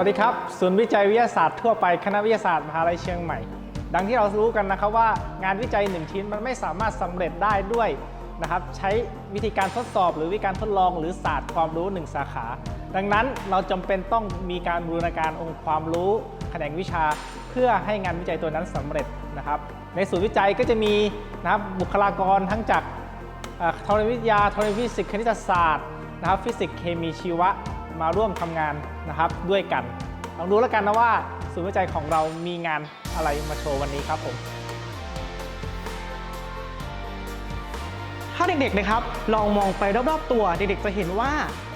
วัสดีครับ ศูนย์วิจัยวิทยาศาสตร์ทั่วไปคณะวิทยาศาสตร์มหาลัยเชียงใหม่ ดังที่เรารู้กันนะครับว่างานวิจัยหนึ่งชิ้นมันไม่สามารถสำเร็จได้ด้วยนะครับใช้วิธีการทดสอบหรือวิธีการทดลองหรือศาสตร์ความรู้หนึ่งสาขา ดังนั้นเราจำเป็นต้องมีการบูรณาการองค์ความรู้แขนงวิชา เพื่อให้งานวิจัยตัวนั้นสำเร็จนะครับในศูนย์วิจัยก็จะมีนะครับบุคลากรทั้งจากธรณีวิทยาธรณีฟิสิกส์คณิตศาสตร์นะครับฟิสิกส์เคมีชีวะ มาร่วมทำงานนะครับด้วยกัน ลองดูแล้วกันนะว่าศูนย์วิจัยของเรามีงานอะไรมาโชว์วันนี้ครับผมถ้าเด็กๆนะครับ ลองมองไปรอบๆตัว เด็กๆจะเห็นว่า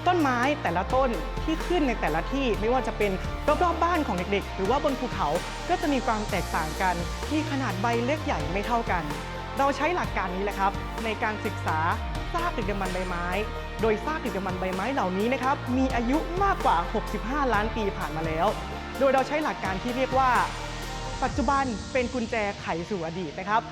ต้นไม้แต่ละต้นที่ขึ้นในแต่ละที่ไม่ว่าจะเป็นรอบๆบ้านของเด็กๆ หรือว่าบนภูเขาก็จะมีความแตกต่างกันที่ขนาดใบเล็กใหญ่ไม่เท่ากัน เราใช้หลักการนี้แหละครับ ในการศึกษาซากดึกดำบรรพ์ใบไม้ โดยซากดึกดำบรรพ์ใบไม้เหล่านี้นะครับมีอายุมากกว่า 65 ล้านปีผ่านมาแล้ว โดยเราใช้หลักการที่เรียกว่า ปัจจุบันเป็นกุญแจไขสู่อดีตนะครับ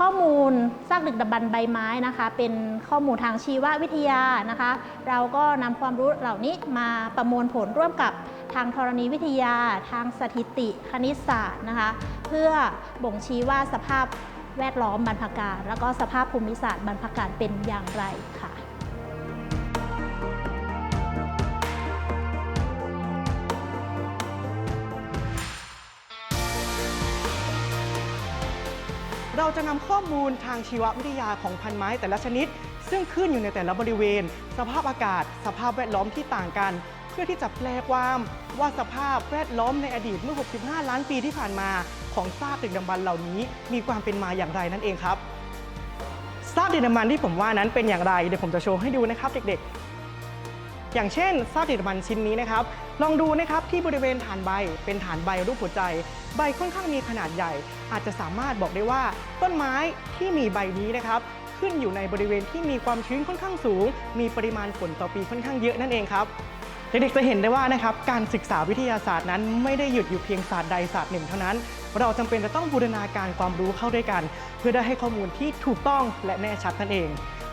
ข้อมูลซากดึกดำบรรพ์ใบไม้นะคะ เป็นข้อมูลทางชีววิทยานะคะ เราก็นำความรู้เหล่านี้มาประมวลผลร่วมกับทางธรณีวิทยา ทางสถิติคณิตศาสตร์นะคะ เพื่อบ่งชี้ว่าสภาพ แวดล้อมบรรพการ แล้วก็สภาพภูมิศาสตร์บรรพการเป็นอย่างไรค่ะเราจะนำข้อมูลทางชีววิทยาของพันไม้แต่ละชนิด ซึ่งขึ้นอยู่ในแต่ละบริเวณ สภาพอากาศ สภาพแวดล้อมที่ต่างกัน พื่อที่จะแปลความว่าสภาพแวดล้อมในอดีตเมื่อ 65 ล้านปีที่ผ่านมา ของซากดึกดำบรรพ์เหล่านี้ มีความเป็นมาอย่างไรนั่นเองครับซากดึกดำบรรพ์ที่ผมว่านั้นเป็นอย่างไรเดี๋ยวผมจะโชว์ให้ดูนะครับเด็กๆ อย่างเช่นซากดึกดำบรรพ์ชิ้นนี้นะครับ ลองดูนะครับที่บริเวณฐานใบเป็นฐานใบรูปหัวใจ ใบค่อนข้างมีขนาดใหญ่ อาจจะสามารถบอกได้ว่าต้นไม้ที่มีใบนี้นะครับขึ้นอยู่ในบริเวณที่มีความชื้นค่อนข้างสูง มีปริมาณฝนต่อปีค่อนข้างเยอะนั่นเองครับ เด็กๆจะเห็นได้ว่านะครับการศึกษาวิทยาศาสตร์นั้น ไม่ได้หยุดอยู่เพียงศาสตร์ใดศาสตร์หนึ่งเท่านั้น เราจำเป็นจะต้องบูรณาการความรู้เข้าด้วยกัน เพื่อได้ให้ข้อมูลที่ถูกต้องและแน่ชัดนั่นเอง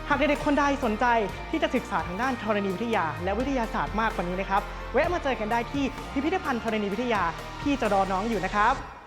หากเด็กๆคนใดสนใจที่จะศึกษาทางด้านธรณีวิทยา และวิทยาศาสตร์มากกว่านี้นะครับแวะมาเจอกันได้ที่พิพิธภัณฑ์ธรณีวิทยาพี่จะรอน้องอยู่นะครับ